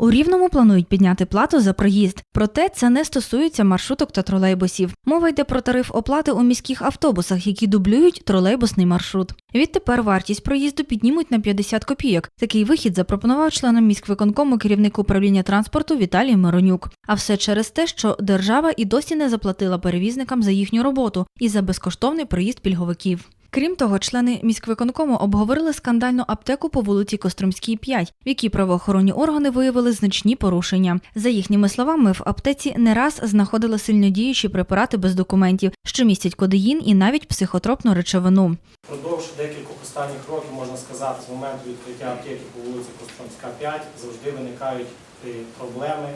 У Рівному планують підняти плату за проїзд. Проте це не стосується маршруток та тролейбусів. Мова йде про тариф оплати у міських автобусах, які дублюють тролейбусний маршрут. Відтепер вартість проїзду піднімуть на 50 копійок. Такий вихід запропонував членам міськвиконкому керівник управління транспорту Віталій Миронюк. А все через те, що держава і досі не заплатила перевізникам за їхню роботу і за безкоштовний проїзд пільговиків. Крім того, члени міськвиконкому обговорили скандальну аптеку по вулиці Костромській 5, в якій правоохоронні органи виявили значні порушення. За їхніми словами, в аптеці не раз знаходили сильнодіючі препарати без документів, що містять кодеїн і навіть психотропну речовину. Впродовж декількох останніх років, можна сказати, з моменту відкриття аптеки по вулиці Костромська 5 завжди виникають е, проблеми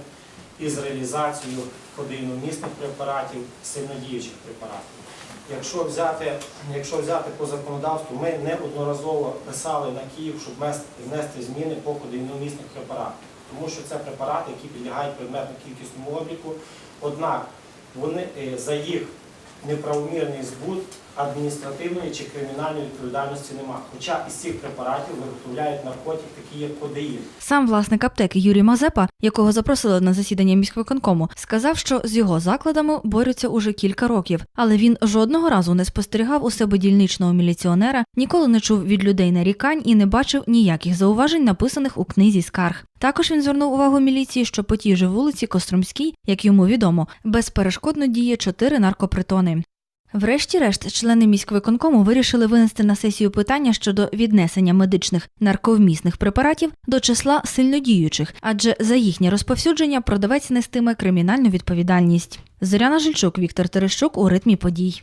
із реалізацією кодеїномісних препаратів, сильнодіючих препаратів. Якщо взяти, якщо взяти по законодавству, ми неодноразово писали на Київ, щоб внести зміни по кодеїномісних препаратах, тому що це препарати, які підлягають предметно-кількісному обліку. Однак вони е, за їх неправомірний збут адміністративної чи кримінальної відповідальності нема. Хоча із цих препаратів виготовляють наркотик, такий як кодеїн. Сам власник аптеки Юрій Мазепа, якого запросили на засідання міськвиконкому, сказав, що з його закладами борються уже кілька років, але він жодного разу не спостерігав у себе дільничного міліціонера, ніколи не чув від людей нарікань і не бачив ніяких зауважень, написаних у книзі скарг. Також він звернув увагу міліції, що по тій же вулиці Костромській, як йому відомо, безперешкодно діє чотири наркопритони. Врешті-решт, члени міськвиконкому вирішили винести на сесію питання щодо віднесення медичних нарковмісних препаратів до числа сильнодіючих, адже за їхнє розповсюдження продавець нестиме кримінальну відповідальність. Зоряна Жильчук, Віктор Терещук у ритмі подій.